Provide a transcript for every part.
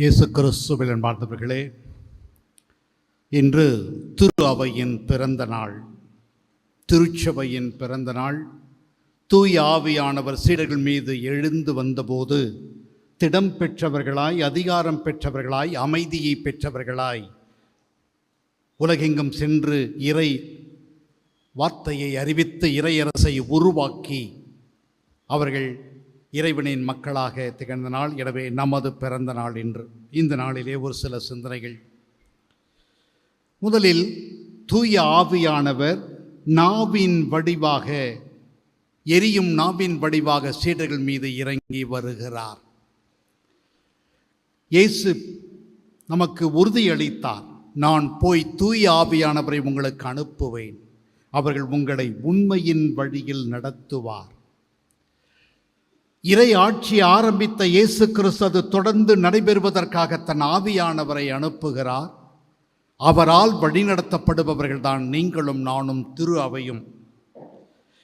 இயேசு கிறிஸ்துவில் அன்பார்ந்தவர்களே இன்று திரு அவையின் பிறந்த நாள். திருச்சபையின் பிறந்த நாள். தூய் ஆவியானவர் சீடர்கள் மீது எழுந்து வந்தபோது திடம் பெற்றவர்களாய் அதிகாரம் பெற்றவர்களாய் அமைதியை பெற்றவர்களாய் உலகெங்கும் சென்று இறை வார்த்தையை அறிவித்து இறையரசை உருவாக்கி அவர்கள் இறைவனின் மக்களாக திகழ்ந்த நாள். எனவே நமது பிறந்த நாள் இன்று. இந்த நாளிலே ஒரு சில சிந்தனைகள். முதலில் தூய ஆவியானவர் நாவின் வடிவாக எரியும் நாவின் வடிவாக சீடர்கள் மீது இறங்கி வருகிறார். இயேசு நமக்கு உறுதியளித்தார் நான் போய் தூய ஆவியானவரை உங்களுக்கு அனுப்புவேன். அவர்கள் உங்களை உண்மையின் வழியில் நடத்துவார். இறை ஆட்சி ஆரம்பித்த இயேசு கிறிஸ்து அது தொடர்ந்து நடைபெறுவதற்காக தன் ஆவியானவரை அனுப்புகிறார். அவரால் வழிநடத்தப்படுபவர்கள்தான் நீங்களும் நானும் திரு அவையும்.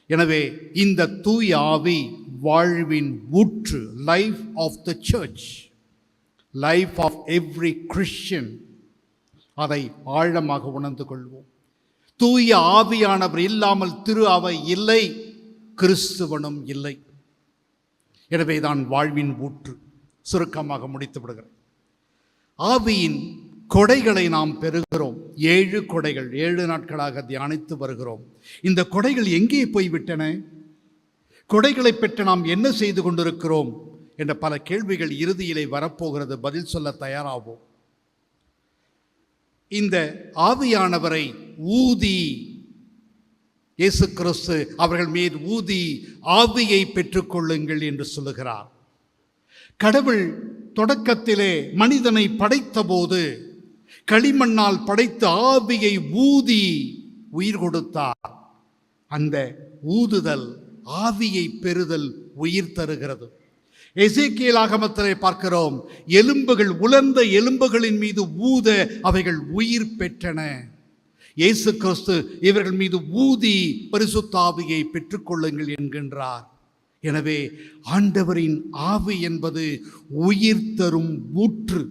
எனவே இந்த தூய் ஆவி வாழ்வின் ஊற்று life of the church life of every Christian அதை ஆழமாக உணர்ந்து கொள்வோம். தூய ஆவியானவர் இல்லாமல் திரு அவை இல்லை கிறிஸ்துவனும் இல்லை. எனவே தான் வாழ்வின் ஊற்று சுருக்கமாக முடித்து விடுகிறேன் ஆவியின் கொடைகளை நாம் பெறுகிறோம். ஏழு கொடைகள் ஏழு நாட்களாக தியானித்து வருகிறோம். இந்த கொடைகள் எங்கே போய்விட்டன? கொடைகளை பெற்று நாம் என்ன செய்து கொண்டிருக்கிறோம்? என்ற பல கேள்விகள் இறுதியிலே வரப்போகிறது. பதில் சொல்ல தயாராகும் இந்த ஆவியானவரை ஊதி இயேசு கிறிஸ்து அவர்கள் மீது ஊதி ஆவியை பெற்றுக்கொள்ளுங்கள் என்று சொல்லுகிறார். கடவுள் தொடக்கத்திலே மனிதனை படைத்தபோது களிமண்ணால் படைத்த ஆவியை ஊதி உயிர் கொடுத்தார். அந்த ஊதுதல் ஆவியை பெறுதல் உயிர் தருகிறது. எசேக்கியல் ஆகமத்திலே பார்க்கிறோம் எலும்புகள் உலர்ந்த எலும்புகளின் மீது ஊத அவைகள் உயிர் பெற்றன. இயேசு கிறிஸ்து இவர்கள் மீது ஊதி பரிசுத்தாவியை பெற்றுக்கொள்ளுங்கள் என்கின்றார். எனவே ஆண்டவரின் ஆவி என்பது உயிர் தரும் ஊற்று.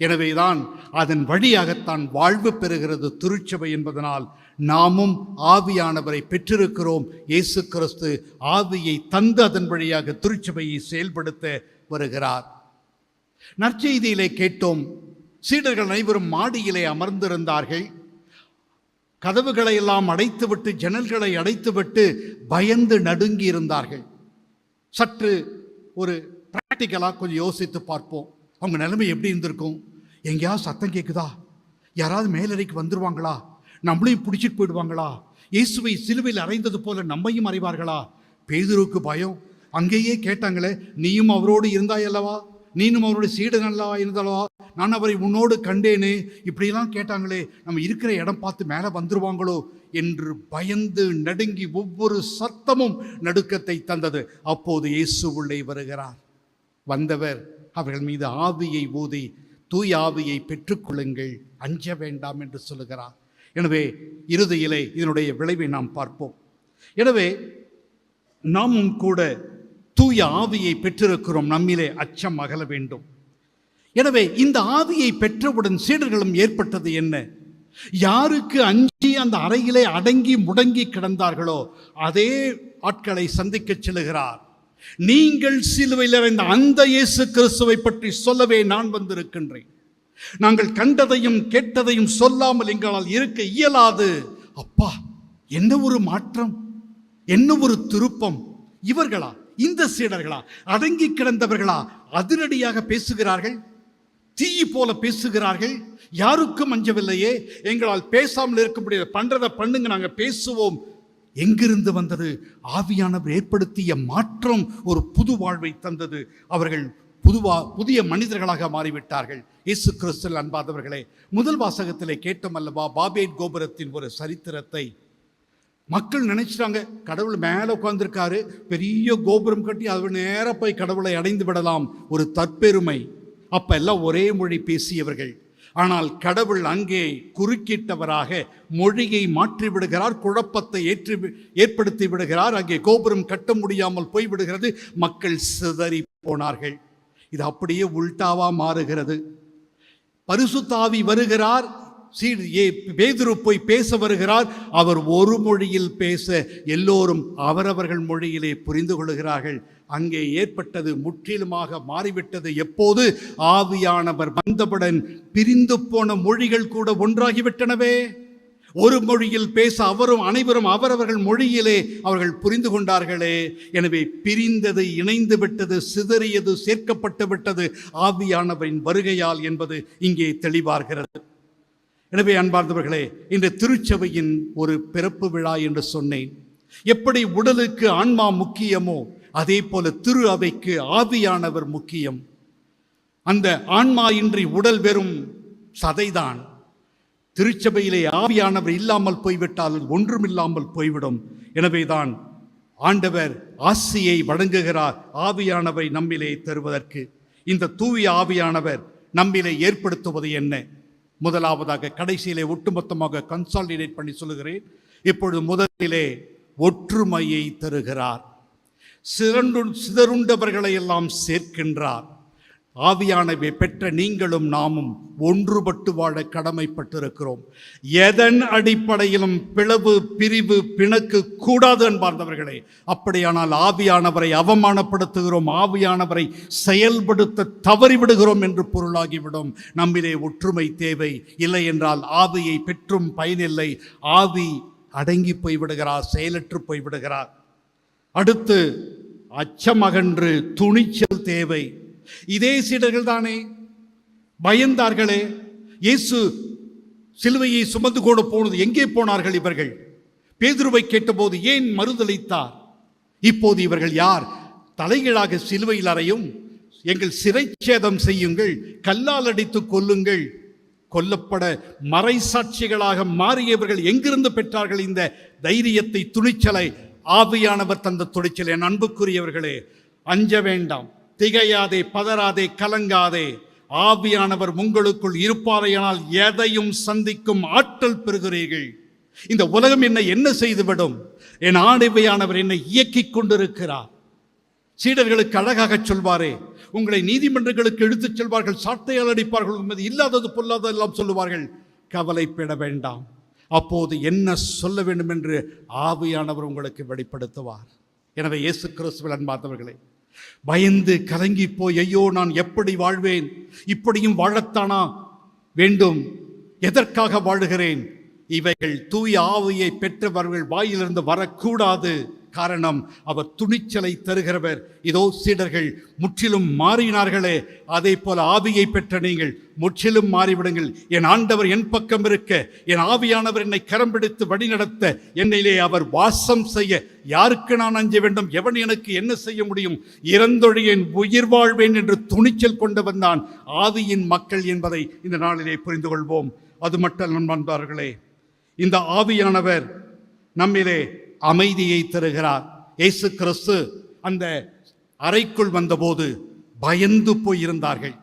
எனவேதான் அதன் வழியாகத்தான் வாழ்வு பெறுகிறது திருச்சபை என்பதனால் நாமும் ஆவியானவரை பெற்றிருக்கிறோம். இயேசு கிறிஸ்து ஆவியை தந்து அதன் வழியாக திருச்சபையை செயல்படுத்த வருகிறார். நற்செய்தியிலே கேட்டோம் சீடர்கள் அனைவரும் மாடியிலே அமர்ந்திருந்தார்கள். கதவுகளை எல்லாம் அடைத்துவிட்டு ஜன்னல்களை அடைத்துவிட்டு பயந்து நடுங்கி இருந்தார்கள் சற்று ஒரு ப்ராக்டிக்கலாக கொஞ்சம் யோசித்து பார்ப்போம். அவங்க நிலைமை எப்படி இருந்திருக்கும்? எங்கேயாவது சத்தம் கேட்குதா யாராவது மேலறைக்கு வந்துடுவாங்களா நம்மளையும் பிடிச்சிட்டு போயிடுவாங்களா? இயேசுவை சிலுவையில் அறைந்தது போல நம்மையும் அறிவார்களா? பேதுருக்கு பயம். அங்கேயே கேட்டாங்களே நீயும் அவரோடு இருந்தாயல்லவா நீனும் அவருடைய சீடனல்லா இருந்தாலோ நான் அவரை உன்னோடு கண்டேனே. இப்படியெல்லாம் கேட்டாங்களே நம்ம இருக்கிற இடம் பார்த்து மேலே வந்துருவாங்களோ என்று பயந்து நடுங்கி ஒவ்வொரு சத்தமும் நடுக்கத்தை தந்தது. அப்போது இயேசு உள்ளே வருகிறார். வந்தவர் அவர்கள் மீது ஆவியை ஊதி தூய் ஆவியை பெற்றுக்கொள்ளுங்கள் அஞ்ச வேண்டாம் என்று சொல்லுகிறார். எனவே இறுதியிலே இதனுடைய விளைவை நாம் பார்ப்போம். எனவே நாமும் கூட தூய ஆவியை பெற்றிருக்கிறோம். நம்மிலே அச்சம் அகல வேண்டும். எனவே இந்த ஆவியை பெற்றவுடன் சீடர்களும் ஏற்பட்டது என்ன? யாருக்கு அஞ்சி அந்த அறையிலே அடங்கி முடங்கி கிடந்தார்களோ அதே ஆட்களை சந்திக்க செல்லுகிறார் நீங்கள் சிலுவையில் அறைந்த அந்த இயேசு கிறிஸ்துவை பற்றி சொல்லவே நான் வந்திருக்கின்றேன். நாங்கள் கண்டதையும் கேட்டதையும் சொல்லாமல் எங்களால் இருக்க இயலாது. அப்பா என்ன ஒரு மாற்றம்? என்ன ஒரு திருப்பம்? இவர்களா? இந்த சீடர்களா? அடங்கி கிடந்தவர்களா? அதிரடியாக பேசுகிறார்கள்? தீ போல பேசுகிறார்கள்? யாருக்கும் அஞ்சவில்லையே? எங்களால் பேசாமல் இருக்க முடியாது பண்றதை பண்ணுங்க நாங்கள் பேசுவோம். எங்கிருந்து வந்தது? ஆவியானவர் ஏற்படுத்திய மாற்றம் ஒரு புது வாழ்வை தந்தது. அவர்கள் புதுவா புதிய மனிதர்களாக மாறிவிட்டார்கள். இயேசு கிறிஸ்தல் அன்பாதவர்களே முதல் வாசகத்திலே கேட்டோம் அல்லவா? பாபேட் கோபுரத்தின் ஒரு சரித்திரத்தை. மக்கள் நினைச்சிட்டாங்க கடவுள் மேலே உட்காந்துருக்காரு பெரிய கோபுரம் கட்டி அது நேராக போய் கடவுளை அடைந்து விடலாம் ஒரு தற்பெருமை. அப்போ எல்லாம் ஒரே மொழி பேசியவர்கள். ஆனால் கடவுள் அங்கே குறுக்கிட்டவராக மொழியை மாற்றி விடுகிறார் குழப்பத்தை ஏற்றி ஏற்படுத்தி விடுகிறார் அங்கே கோபுரம் கட்ட முடியாமல் போய்விடுகிறது மக்கள் சிதறி போனார்கள். இது அப்படியே உல்டாவா மாறுகிறது. பரிசுத்தாவி வருகிறார் பேதுரு போய் பேச வருகிறார். அவர் ஒரு மொழியில் பேச எல்லோரும் அவரவர்கள் மொழியிலே புரிந்து கொள்கிறார்கள். அங்கே ஏற்பட்டது முற்றிலுமாக மாறிவிட்டது. எப்போது? ஆவியானவர் வந்தவுடன் பிரிந்து போன மொழிகள் கூட ஒன்றாகிவிட்டனவே. ஒரு மொழியில் பேச அவரும் அனைவரும் அவரவர்கள் மொழியிலே அவர்கள் புரிந்து கொண்டார்களே. எனவே பிரிந்தது இணைந்து விட்டது சிதறியது சேர்க்கப்பட்டு விட்டது. ஆவியானவரின் வருகையால் என்பது இங்கே தெளிவாகிறது. எனவே அன்பார்ந்தவர்களே இந்த திருச்சபையின் ஒரு பிறப்பு விழா என்று சொன்னேன். எப்படி உடலுக்கு ஆன்மா முக்கியமோ அதே போல திரு அவைக்கு ஆவியானவர் முக்கியம். அந்த ஆன்மா இன்றி உடல் வெறும் சதைதான். திருச்சபையிலே ஆவியானவர் இல்லாமல் போய்விட்டால் ஒன்றுமில்லாமல் போய்விடும். எனவேதான் ஆண்டவர் ஆசியை வழங்குகிறார் ஆவியானவை நம்மிலே தருவதற்கு. இந்த தூய ஆவியானவர் நம்மிலே ஏற்படுத்துவது என்ன? முதலாவதாக கடைசியிலே ஒட்டுமொத்தமாக கன்சாலிடேட் பண்ணி சொல்லுகிறேன். இப்பொழுது முதலிலே ஒற்றுமையை தருகிறார். சிறண்டு சிதறுண்டவர்களை எல்லாம் சேர்க்கின்றார். ஆவியானவை பெற்ற நீங்களும் நாமும் ஒன்றுபட்டு வாழ கடமைப்பட்டிருக்கிறோம். எதன் அடிப்படையிலும் பிளவு பிரிவு பிணக்கு கூடாது என்பார்ந்தவர்களே அப்படியானால் ஆவியானவரை அவமானப்படுத்துகிறோம் ஆவியானவரை செயல்படுத்த தவறிவிடுகிறோம் என்று பொருளாகிவிடும். நம்மிலே ஒற்றுமை தேவை. இல்லை என்றால் ஆவியை பெற்றும் பயனில்லை ஆவி அடங்கி போய்விடுகிறார் செயலற்று போய்விடுகிறார். அடுத்து அச்சமகன்று துணிச்சல் தேவை. இதே சீடர்கள் தானே பயந்தார்களே இயேசு சிலுவையை சுமந்து கொண்டு போனது எங்கே போனார்கள் இவர்கள்? பேதுருவை கேட்டபோது ஏன் மறுதளித்தார் இப்போது இவர்கள் யார்? தலைகீழாக சிலுவையில் அறையும் எங்கள் சிறைச்சேதம் செய்யுங்கள் கல்லால் அடித்து கொல்லுங்கள். கொல்லப்பட மறைசாட்சிகளாக மாறியவர்கள் எங்கிருந்து பெற்றார்கள் இந்த தைரியத்தை துணிச்சலை? ஆவியானவர் தந்த துணிச்சலை என் அன்புக்குரியவர்களே அஞ்ச வேண்டாம். திகையாதே பதறாதே கலங்காதே. ஆவியானவர் உங்களுக்குள் இருப்பாரையானால் எதையும் சந்திக்கும் ஆற்றல் பெறுகிறீர்கள். இந்த உலகம் என்னை என்ன செய்துவிடும்? என் ஆணைவையானவர் என்னை இயக்கிக் கொண்டிருக்கிறார். சீடர்களுக்கு அழகாக சொல்வாரே உங்களை நீதிமன்றங்களுக்கு எடுத்துச் செல்வார்கள் சாட்டையால் அடிப்பார்கள் உண்மை இல்லாதது பொல்லாததெல்லாம் சொல்லுவார்கள். கவலைப்பட வேண்டாம். அப்போது என்ன சொல்ல வேண்டும் என்று ஆவியானவர் உங்களுக்கு வெளிப்படுத்துவார். எனவே இயேசு கிறிஸ்துவில் அன்பார்ந்தவர்களே பயந்து கலங்கி போய் ஐயோ நான் எப்படி வாழ்வேன்? இப்படியும் வாழத்தானா? வேண்டும். எதற்காக வாழுகிறேன்? இவைகள் தூய ஆவியை பெற்றவர்கள் வாயிலிருந்து வரக்கூடாது. காரணம் அவர் துணிச்சலை தருகிறவர். இதோ சீடர்கள் முற்றிலும் மாறினார்களே. அதே போல ஆவியை பெற்ற நீங்கள் முற்றிலும் மாறிவிடுங்கள். என் ஆண்டவர் என் பக்கம் இருக்க என் ஆவியானவர் என்னை கரம் பிடித்து வழிநடத்த என்னிலே அவர் வாசம் செய்ய யாருக்கு நான் அஞ்ச வேண்டும்? எவன் எனக்கு என்ன செய்ய முடியும்? இறந்தொழியின் உயிர் வாழ்வேன் என்று துணிச்சல் கொண்டவன் தான் ஆவியின் மக்கள் என்பதை இந்த நாளிலே புரிந்து கொள்வோம் அது மட்டும் நண்பர்களே இந்த ஆவியானவர் நம்மிலே அமைதியை தருகிறார். இயேசு கிறிஸ்து அந்த அறைக்குள் வந்தபோது பயந்து போயிருந்தார்கள்.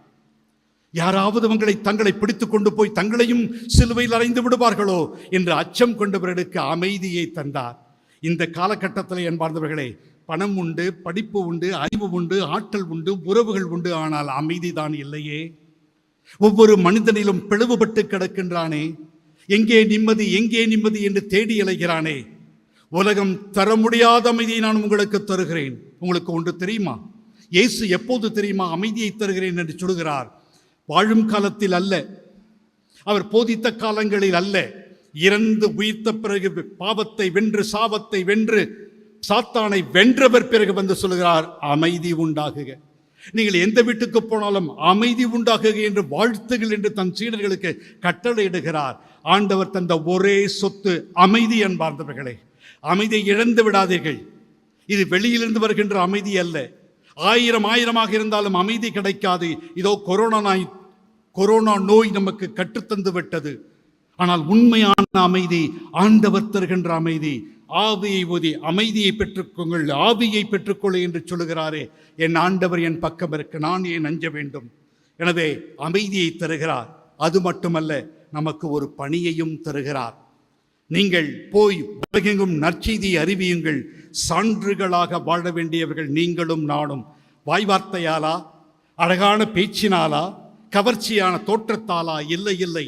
யாராவது அவங்களை தங்களை பிடித்து கொண்டு போய் தங்களையும் சிலுவையில் அறைந்து விடுவார்களோ என்று அச்சம் கொண்டவர்களுக்கு அமைதியை தந்தார். இந்த காலகட்டத்தில் என்பார்ந்தவர்களே பணம் உண்டு படிப்பு உண்டு அறிவு உண்டு ஆற்றல் உண்டு உறவுகள் உண்டு ஆனால் அமைதிதான் இல்லையே. ஒவ்வொரு மனிதனிலும் பிளவுபட்டு கிடக்கின்றானே. எங்கே நிம்மதி எங்கே நிம்மதி என்று தேடி அலைகிறானே. உலகம் தர முடியாத அமைதியை நான் உங்களுக்கு தருகிறேன். உங்களுக்கு ஒன்று தெரியுமா? இயேசு எப்போது தெரியுமா அமைதியை தருகிறேன் என்று சொல்கிறார்? வாழும் காலத்தில் அல்ல. அவர் போதித்த காலங்களில் அல்ல. இறந்து உயிர்த்த பிறகு பாவத்தை வென்று சாபத்தை வென்று சாத்தானை வென்றவர் பிறகு வந்து சொல்கிறார் அமைதி உண்டாகுக. நீங்கள் எந்த வீட்டுக்கு போனாலும் அமைதி உண்டாகுக என்று வாழ்த்துகள் என்று தன் சீடர்களுக்கு கட்டளையிடுகிறார். ஆண்டவர் தந்த ஒரே சொத்து அமைதி என்பார்ந்தவர்களே அமைதியை இழந்து விடாதீர்கள். இது வெளியிலிருந்து வருகின்ற அமைதி அல்ல. ஆயிரம் ஆயிரமாக இருந்தாலும் அமைதி கிடைக்காது. இதோ கொரோனா நாய் கொரோனா நோய் நமக்கு கற்றுத்தந்து விட்டது. ஆனால் உண்மையான அமைதி ஆண்டவர் தருகின்ற அமைதி. ஆவியை ஓதி அமைதியை பெற்றுக்கொங்கள் ஆவியை பெற்றுக்கொள்ள என்று சொல்லுகிறாரே. என் ஆண்டவர் என் பக்கம் இருக்க நான் ஏன் அஞ்ச வேண்டும். எனவே அமைதியை தருகிறார். அது மட்டுமல்ல நமக்கு ஒரு பணியையும் தருகிறார். நீங்கள் போய் உலகெங்கும் நற்செய்தியை அறிவியுங்கள். சான்றுகளாக வாழ வேண்டியவர்கள் நீங்களும் நானும். வாய்வார்த்தையாலா? அழகான பேச்சினாலா? கவர்ச்சியான தோற்றத்தாலா? இல்லை இல்லை.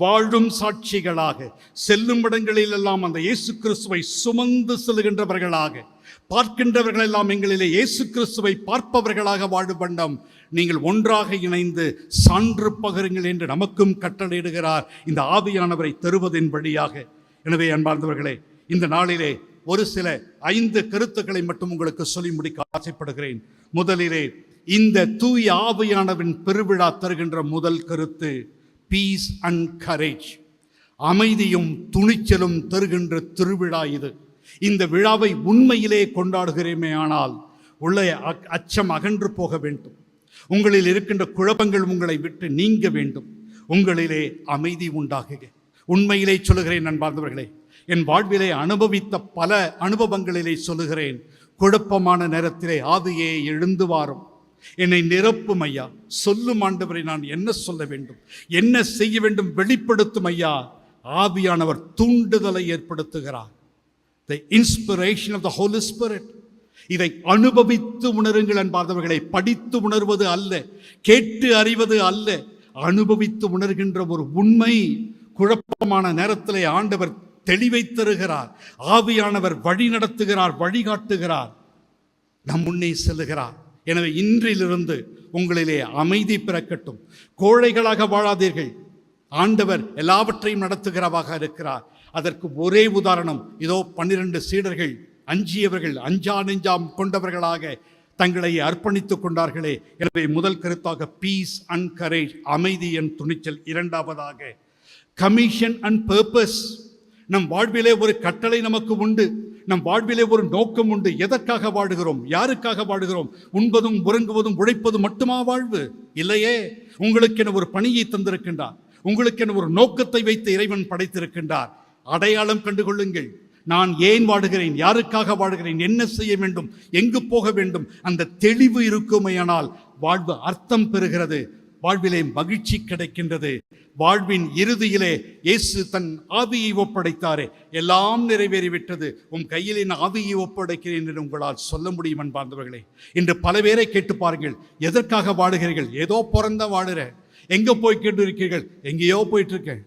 வாழும் சாட்சிகளாக செல்லும் இடங்களிலெல்லாம் அந்த இயேசு கிறிஸ்துவை சுமந்து செல்கின்றவர்களாக பார்க்கின்றவர்கள் எல்லாம் எங்களிலே இயேசு கிறிஸ்துவை பார்ப்பவர்களாக வாழும் வண்ணம் நீங்கள் ஒன்றாக இணைந்து சான்று பகருங்கள் என்று நமக்கும் கட்டளையிடுகிறார். இந்த ஆவியானவரை தருவதின் வழியாக எனவே அன்பார்ந்தவர்களே இந்த நாளிலே ஒரு சில ஐந்து கருத்துக்களை மட்டும் உங்களுக்கு சொல்லி முடிக்க ஆசைப்படுகிறேன். முதலிலே இந்த தூய ஆவியானவின் பெருவிழா தருகின்ற முதல் கருத்து பீஸ் அண்ட் கரேஜ் அமைதியும் துணிச்சலும் தருகின்ற திருவிழா இது. இந்த விழாவை உண்மையிலே கொண்டாடுகிறேமே ஆனால் உள்ள அச்சம் அகன்று போக வேண்டும். உங்களில் இருக்கின்ற குழப்பங்கள் உங்களை விட்டு நீங்க வேண்டும். உங்களிலே அமைதி உண்டாகுக. உண்மையிலே சொல்லுகிறேன் நண்பார்ந்தவர்களே. என் வாழ்விலே அனுபவித்த பல அனுபவங்களிலே சொல்லுகிறேன். குழப்பமான நேரத்திலே ஆவியே எழுந்து வாரும். என்னை நிரப்பும் ஐயா. சொல்லும் ஆண்டவரை நான் என்ன சொல்ல வேண்டும்? என்ன செய்ய வேண்டும்? வெளிப்படுத்தும் ஐயா. ஆவியானவர் தூண்டுதலை ஏற்படுத்துகிறார். The inspiration of the Holy Spirit இதை அனுபவித்து உணருங்கள் என்பார்ந்தவர்களை படித்து உணர்வது அல்ல. கேட்டு அறிவது அல்ல. அனுபவித்து உணர்கின்ற ஒரு உண்மை குழப்பமான நேரத்திலே ஆண்டவர் தெளிவை தருகிறார். ஆவியானவர் வழி நடத்துகிறார் வழிகாட்டுகிறார். நம் முன்னே செல்லுகிறார். எனவே இன்றிலிருந்து உங்களிலே அமைதி பிறக்கட்டும். கோழைகளாக வாழாதீர்கள். ஆண்டவர் எல்லாவற்றையும் நடத்துகிறவாக இருக்கிறார். அதற்கு ஒரே உதாரணம். இதோ பன்னிரண்டு சீடர்கள் அஞ்சியவர்கள் அஞ்சா நெஞ்சாம் கொண்டவர்களாக தங்களை அர்ப்பணித்துக் கொண்டார்களே. எனவே முதல் கருத்தாக பீஸ் அண்ட் கரேஜ் அமைதி என் துணிச்சல் இரண்டாவதாக கமிஷன் அண்ட் பர்பஸ் நம் வாழ்விலே ஒரு கட்டளை நமக்கு உண்டு. நம் வாழ்விலே ஒரு நோக்கம் உண்டு. எதற்காக வாழுகிறோம் யாருக்காக வாழுகிறோம் உண்பதும் உறங்குவதும் உழைப்பதும் மட்டுமா வாழ்வு? இல்லையே. உங்களுக்கென ஒரு பணியை தந்திருக்கின்றார். உங்களுக்கென ஒரு நோக்கத்தை வைத்து இறைவன் படைத்திருக்கின்றார். அடையாளம் கண்டுகொள்ளுங்கள். நான் ஏன் வாடுகிறேன்? யாருக்காக வாடுகிறேன்? என்ன செய்ய வேண்டும்? எங்கு போக வேண்டும்? அந்த தெளிவு இருக்குமையானால் வாழ்வு அர்த்தம் பெறுகிறது. வாழ்விலே மகிழ்ச்சி கிடைக்கின்றது. வாழ்வின் இறுதியிலே இயேசு தன் ஆவியை ஒப்படைத்தாரே. எல்லாம் நிறைவேறிவிட்டது. உம் கையில் என் ஆவியை ஒப்படைக்கிறேன் என்று உங்களால் சொல்ல முடியும் அன்பார்ந்தவர்களே. இன்று பல பேரை கேட்டு பாருங்கள். எதற்காக வாடுகிறீர்கள் ஏதோ பிறந்த வாடுற எங்கே போய் கேட்டு இருக்கீர்கள் எங்கேயோ போயிட்டு இருக்கேன்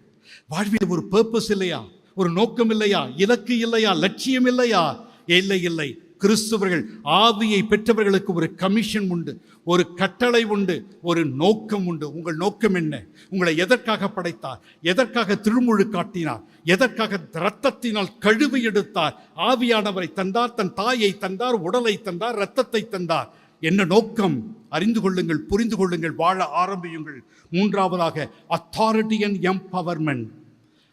வாழ்வில் ஒரு பர்பஸ் இல்லையா? ஒரு நோக்கம் இல்லையா? இலக்கு இல்லையா? லட்சியம் இல்லையா? இல்லை இல்லை. கிறிஸ்துவர்கள் ஆவியை பெற்றவர்களுக்கு ஒரு கமிஷன் உண்டு ஒரு கட்டளை உண்டு ஒரு நோக்கம் உண்டு. உங்கள் நோக்கம் என்ன? உங்களை எதற்காக படைத்தார்? எதற்காக திருமுழு காட்டினார்? எதற்காக இரத்தத்தினால் கழுவி எடுத்தார்? ஆவியானவரை தந்தார் தன் தாயை தந்தார் உடலை தந்தார் இரத்தத்தை தந்தார். என்ன நோக்கம்? அறிந்து கொள்ளுங்கள் புரிந்து கொள்ளுங்கள் வாழ ஆரம்பியுங்கள். மூன்றாவதாக அத்தாரிட்டி அண்ட் எம்பவர்மெண்ட்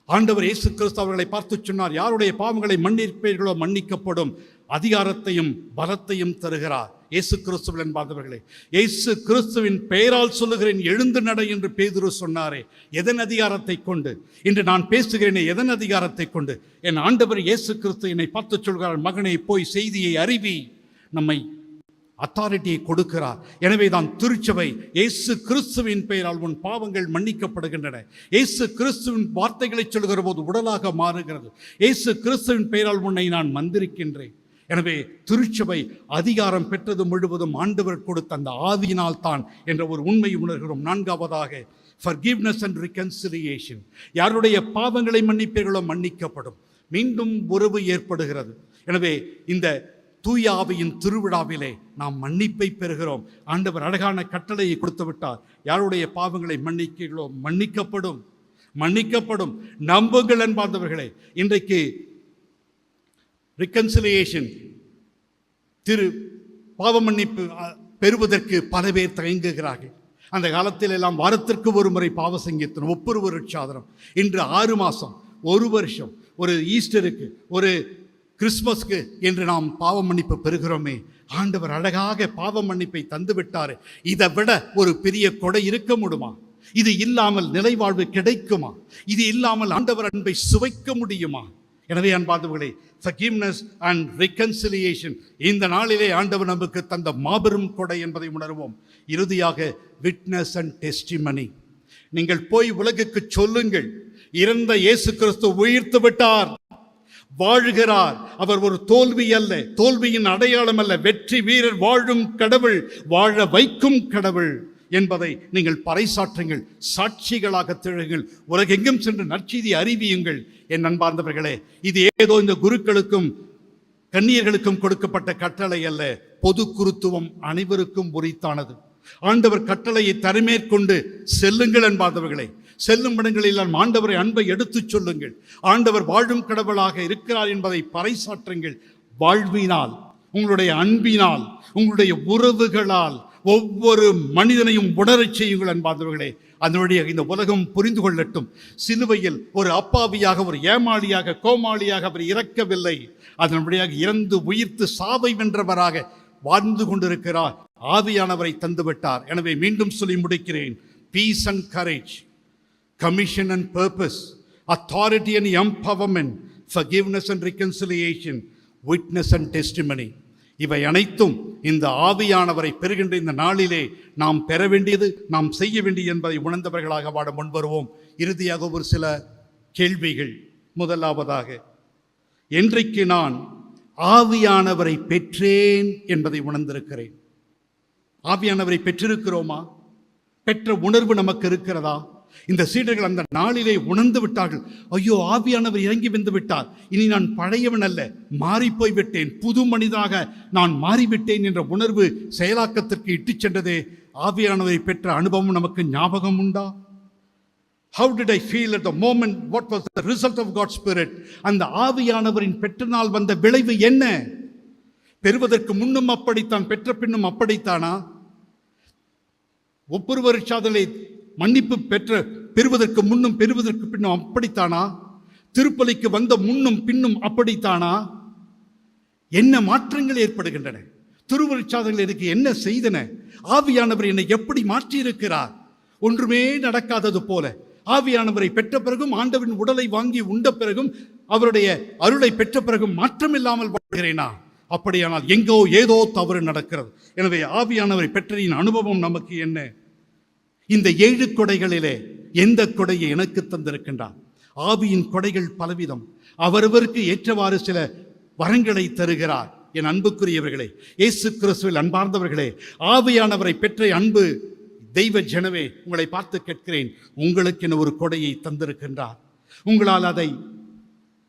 ஆண்டவர் இயேசு கிறிஸ்து அவர்களை பார்த்து சொன்னார் யாருடைய பாவங்களை மன்னிப்பீர்களோ மன்னிக்கப்படும். அதிகாரத்தையும் பலத்தையும் தருகிறார். இயேசு கிறிஸ்துவன் என்பார்ந்தவர்களே இயேசு கிறிஸ்துவின் பெயரால் சொல்லுகிறேன் எழுந்து நடை என்று பேதுரு சொன்னாரே எதன் அதிகாரத்தை கொண்டு? இன்று நான் பேசுகிறேனே எதன் அதிகாரத்தை கொண்டு? என் ஆண்டவர் இயேசு கிறிஸ்து என்னை பார்த்து சொல்கிறார் மகனை போய் செய்தியை அறிவி. நம்மை அத்தாரிட்டியை கொடுக்கிறார். எனவே தான் திருச்சபை இயேசு கிறிஸ்துவின் பெயரால் உன் பாவங்கள் மன்னிக்கப்படுகின்றன. இயேசு கிறிஸ்துவின் வார்த்தைகளை சொல்கிற போது உடலாக மாறுகிறது. இயேசு கிறிஸ்துவின் பெயரால் உன்னை நான் மந்திரிக்கின்றேன். எனவே திருச்சபை அதிகாரம் பெற்றது முழுவதும் ஆண்டவர் கொடுத்த அந்த ஆவியினால் தான் என்ற ஒரு உண்மை உணர்கிறோம். நான்காவதாக ஃபர்கிவ்னஸ் அண்ட் ரிகன்சிலியேஷன் யாருடைய பாவங்களை மன்னிப்பீர்களோ மன்னிக்கப்படும். மீண்டும் உறவு ஏற்படுகிறது. எனவே இந்த தூய ஆவியின் திருவிழாவிலே நாம் மன்னிப்பை பெறுகிறோம். ஆண்டவர் அழகான கட்டளையை கொடுத்து விட்டார் யாருடைய பாவங்களை மன்னிக்கிறீர்களோ மன்னிக்கப்படும். மன்னிக்கப்படும். நம்புங்கள் என்பார்ந்தவர்களே இன்றைக்கு ரிகன்சிலியேஷன் திரு பாவ மன்னிப்பு பெறுவதற்கு பல பேர் தயங்குகிறார்கள். அந்த காலத்தில் எல்லாம் வாரத்திற்கு ஒரு முறை பாவ சங்கீர்த்தனம் ஒப்புரவு சாதனம் இன்று ஆறு மாதம் ஒரு வருஷம் ஒரு ஈஸ்டருக்கு ஒரு கிறிஸ்மஸ்க்கு என்று நாம் பாவ மன்னிப்பு பெறுகிறோமே. ஆண்டவர் அழகாக பாவ மன்னிப்பை தந்து விட்டார் இதை விட ஒரு பெரிய கொடை இருக்க முடியுமா? இது இல்லாமல் நிலைவாழ்வு கிடைக்குமா? இது இல்லாமல் ஆண்டவர் அன்பை சுவைக்க முடியுமா? எனவே அன்பார்ந்தவர்களே சகீம்னஸ் அண்ட் ரிகன்சிலியேஷன் இந்த நாளிலே ஆண்டவர் நமக்கு தந்த மாபெரும் கொடை என்பதை உணர்வோம். இறுதியாக விட்னஸ் அண்ட் டெஸ்டிமனி நீங்கள் போய் உலகுக்கு சொல்லுங்கள். இறந்த இயேசு கிறிஸ்து உயிர்த்து விட்டார். வாழ்கிறார். அவர் ஒரு தோல்வி அல்ல. தோல்வியின் அடையாளம் அல்ல. வெற்றி வீரர் வாழும் கடவுள் வாழ வைக்கும் கடவுள். என்பதை நீங்கள் பறைசாற்றுங்கள் சாட்சிகளாக திகழுங்கள். உலகெங்கும் சென்று நற்செய்தி அறிவியுங்கள். என் அன்பார்ந்தவர்களே இது ஏதோ இந்த குருக்களுக்கும் கன்னியர்களுக்கும் கொடுக்கப்பட்ட கட்டளை அல்ல. பொது குருத்துவம் அனைவருக்கும் உரித்தானது. ஆண்டவர் கட்டளையை தரமேற்கொண்டு செல்லுங்கள் என்பார்ந்தவர்களே செல்லும் இடங்களில் நாம் ஆண்டவரை அன்பை எடுத்துச் சொல்லுங்கள். ஆண்டவர் வாழும் கடவுளாக இருக்கிறார் என்பதை பறைசாற்றுங்கள். வாழ்வினால் உங்களுடைய அன்பினால் உங்களுடைய உறவுகளால் ஒவ்வொரு மனிதனையும் உணரச் செய்யுங்கள் அன்பார்ந்தவர்களே. அதனுடைய இந்த உலகம் புரிந்து கொள்ளட்டும். சிலுவையில் ஒரு அப்பாவியாக ஒரு ஏமாளியாக கோமாளியாக அவர் இறக்கவில்லை. அதனுடையாக இறந்து உயிர்த்து சாவை வென்றவராக வாழ்ந்து கொண்டிருக்கிறார். ஆவியானவரை தந்துவிட்டார். எனவே மீண்டும் சொல்லி முடிக்கிறேன். Peace and courage commission and purpose authority and empowerment forgiveness and reconciliation witness and testimony இவை அனைத்தும் இந்த ஆவியானவரை பெறுகின்ற இந்த நாளிலே நாம் பெற வேண்டியது நாம் செய்ய வேண்டியது என்பதை உணர்ந்தவர்களாக வாட முன்வருவோம். இறுதியாக ஒரு சில கேள்விகள். முதலாவதாக என்றைக்கு நான் ஆவியானவரை பெற்றேன் என்பதை உணர்ந்திருக்கிறேன்? ஆவியானவரை பெற்றிருக்கிறோமா? பெற்ற உணர்வு நமக்கு இருக்கிறதா? இந்த சீடர்கள் அந்த நாளிலே உணர்ந்து விட்டார்கள். ஐயோ ஆவியானவர் இறங்கி வந்து விட்டார். இனி நான் பழையவன் அல்ல மாறிப்போய் விட்டேன் புது மனிதனாக நான் மாறிவிட்டேன் என்ற உணர்வு செயலாக்கத்திற்கு இட்டுச் சென்றதே. ஆவியானவரை பெற்ற அனுபவம் நமக்கு ஞாபகம் உண்டா? How did I feel at the moment? What was the result of God's அந்த ஆவியானவரின் பெற்ற நாள் வந்த விளைவு என்ன? பெறுவதற்கு முன்னும் அப்படித்தான் பெற்ற பின்னும் அப்படித்தானா? ஒப்புருவர் சாதலை மன்னிப்பு பெற்ற பெறுவதற்கு முன்னும் பெறுவதற்கு பின்னும் அப்படித்தானா? திருப்பலிக்கு வந்த முன்னும் பின்னும் அப்படித்தானா? என்ன மாற்றங்கள் ஏற்படுகின்றன? திருவருட்சாதங்கள் எனக்கு என்ன செய்தன? ஆவியானவர் என்னை எப்படி மாற்றியிருக்கிறார்? ஒன்றுமே நடக்காதது போல. ஆவியானவரை பெற்ற பிறகும் ஆண்டவின் உடலை வாங்கி உண்ட பிறகும் அவருடைய அருளை பெற்ற பிறகும் மாற்றமில்லாமல் வாழ்கிறேனா? அப்படியானால் எங்கோ ஏதோ தவறு நடக்கிறது. எனவே ஆவியானவரை பெற்றதின் அனுபவம் நமக்கு என்ன? இந்த ஏழு கொடைகளிலே எந்த கொடையை எனக்கு தந்திருக்கின்றான்? ஆவியின் கொடைகள் பலவிதம். அவரவருக்கு ஏற்றவாறு சில வரங்களை தருகிறார். என் அன்புக்குரியவர்களே இயேசு கிறிஸ்துவில் அன்பார்ந்தவர்களே ஆவியானவரை பெற்ற அன்பு தெய்வ ஜனவே உங்களை பார்த்து கேட்கிறேன். உங்களுக்கு என ஒரு கொடையை தந்திருக்கின்றார்? உங்களால் அதை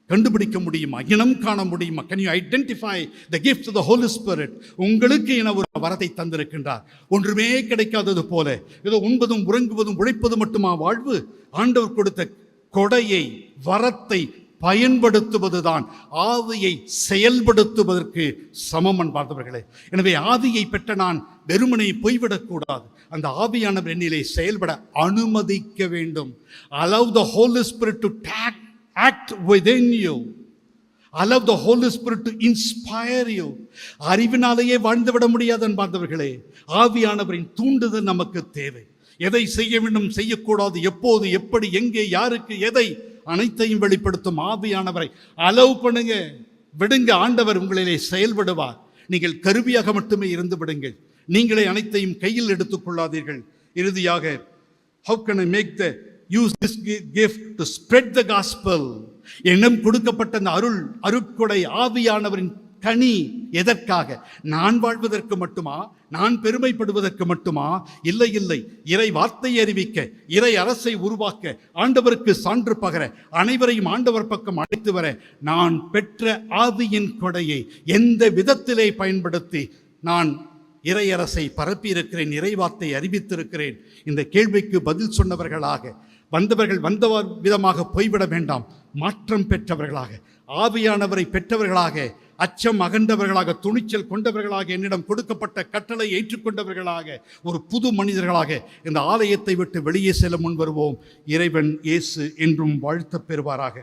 கண்டுபிடிக்க முடியுமா? இனம் காண முடியுமா? Can you identify the gift the Holy Spirit உங்களுக்கு என ஒரு வரத்தை தந்திருக்கின்றார். ஒன்றுமே கிடைக்காதது போல. ஏதோ உண்பதும் உறங்குவதும் உழைப்பது மட்டுமா வாழ்வு? ஆண்டவர் கொடுத்த கொடையை வரத்தை பயன்படுத்துவதுதான். ஆவியை செயல்படுத்துவதற்கு சமமன் பார்த்தவர்களே எனவே ஆவியை பெற்ற நான் வெறுமனை போய்விடக்கூடாது அந்த ஆவியானவர் என்னிலே செயல்பட அனுமதிக்க வேண்டும். Allow the holy spirit to take act within you. Allow the Holy Spirit to inspire you. அறிவினாலேயே வாழ்ந்துவிட முடியாது அன்பார்ந்தவர்களே ஆவியானவரின் தூண்டுதல் நமக்கு தேவை. எதை செய்ய வேண்டும் செய்யக்கூடாது எப்போது எப்படி எங்கே யாருக்கு எதை அனைத்தையும் வெளிப்படுத்தும் ஆவியானவரை. அலவ் பண்ணுங்க. விடுங்க ஆண்டவர் உங்களிலே செயல்படுவார். நீங்கள் கருவியாக மட்டுமே இருந்து விடுங்கள். நீங்களே அனைத்தையும் கையில் எடுத்துக்கொள்ளாதீர்கள் இறுதியாக how can I make the use this gift to spread the gospel என்னும் கொடுக்கப்பட்ட அந்த அருள் அருட்கொடை ஆவியானவரின் கனி எதற்காக? நான் வாழ்வதற்கு மட்டுமா? நான் பெருமைப்படுவதற்கு மட்டுமா? இல்லை இல்லை. இறை வார்த்தையை அறிவிக்க இறை அரசை உருவாக்க ஆண்டவருக்கு சான்று பகர அனைவரையும் ஆண்டவர் பக்கம் அழைத்து வர நான் பெற்ற ஆவியின் கொடையை எந்த விதத்திலே பயன்படுத்தி நான் இறையரசை பரப்பியிருக்கிறேன் இறைவார்த்தை அறிவித்திருக்கிறேன்? இந்த கேள்விக்கு பதில் சொன்னவர்களாக வந்தவர்கள் வந்த விதமாக போய்விட வேண்டாம். மாற்றம் பெற்றவர்களாக ஆவியானவரை பெற்றவர்களாக அச்சம் அகண்டவர்களாக துணிச்சல் கொண்டவர்களாக என்னிடம் கொடுக்கப்பட்ட கட்டளை ஏற்றுக்கொண்டவர்களாக ஒரு புது மனிதர்களாக இந்த ஆலயத்தை விட்டு வெளியே செல்ல முன் வருவோம். இறைவன் இயேசு என்றும் வாழ்த்த பெறுவாராக.